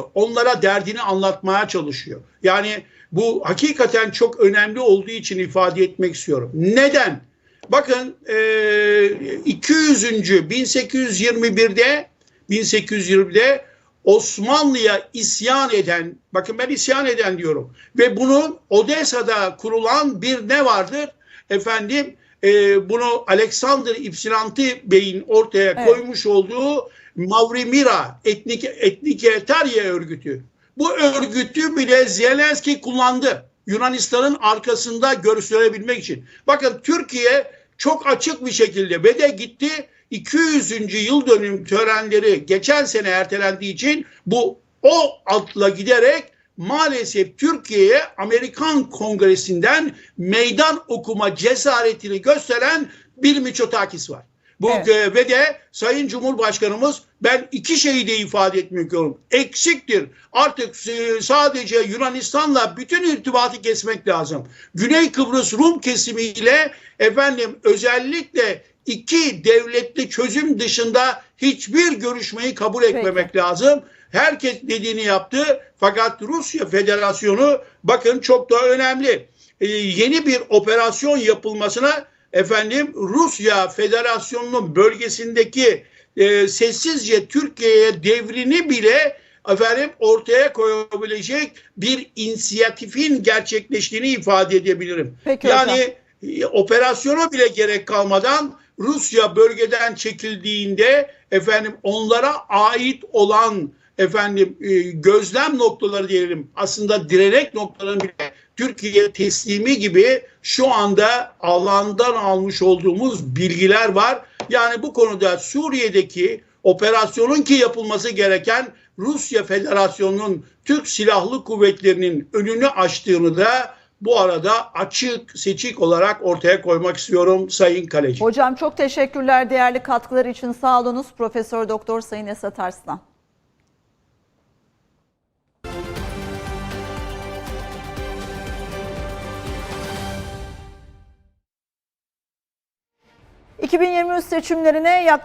onlara derdini anlatmaya çalışıyor. Yani bu hakikaten çok önemli olduğu için ifade etmek istiyorum. Neden? Bakın e, 200. 1821'de 1820'de Osmanlı'ya isyan eden, bakın ben isyan eden diyorum ve bunun Odessa'da kurulan bir ne vardır? Efendim e, bunu Alexander Ypsilanti Bey'in ortaya Evet. koymuş olduğu Mavrimira Etnik Etniketarya örgütü. Bu örgütü bile Zelenski kullandı. Yunanistan'ın arkasında gösterebilmek için. Bakın Türkiye çok açık bir şekilde ve de gitti 200. yıl dönüm törenleri geçen sene ertelendiği için bu o altla giderek maalesef Türkiye'ye Amerikan Kongresi'nden meydan okuma cesaretini gösteren bir Miçotakis var. Bu Evet. ve de Sayın Cumhurbaşkanımız ben iki şeyi de ifade etmek istiyorum. Eksiktir. Artık e, sadece Yunanistan'la bütün irtibatı kesmek lazım. Güney Kıbrıs Rum kesimiyle efendim özellikle iki devletli çözüm dışında hiçbir görüşmeyi kabul etmemek lazım. Herkes dediğini yaptı fakat Rusya Federasyonu bakın çok da önemli. E, yeni bir operasyon yapılmasına efendim Rusya Federasyonu'nun bölgesindeki e, sessizce Türkiye'ye devrini bile efendim ortaya koyabilecek bir inisiyatifin gerçekleştiğini ifade edebilirim. Peki yani e, operasyona bile gerek kalmadan Rusya bölgeden çekildiğinde efendim onlara ait olan efendim e, gözlem noktaları diyelim aslında direnek noktalarının bile Türkiye teslimi gibi şu anda alandan almış olduğumuz bilgiler var. Yani bu konuda Suriye'deki operasyonun ki yapılması gereken Rusya Federasyonu'nun Türk Silahlı Kuvvetleri'nin önünü açtığını da bu arada açık seçik olarak ortaya koymak istiyorum Sayın Kaleci. Hocam çok teşekkürler değerli katkılar için. Sağ olunuz Profesör Doktor Sayın Esat Arslan. ...2023 seçimlerine yaklaşık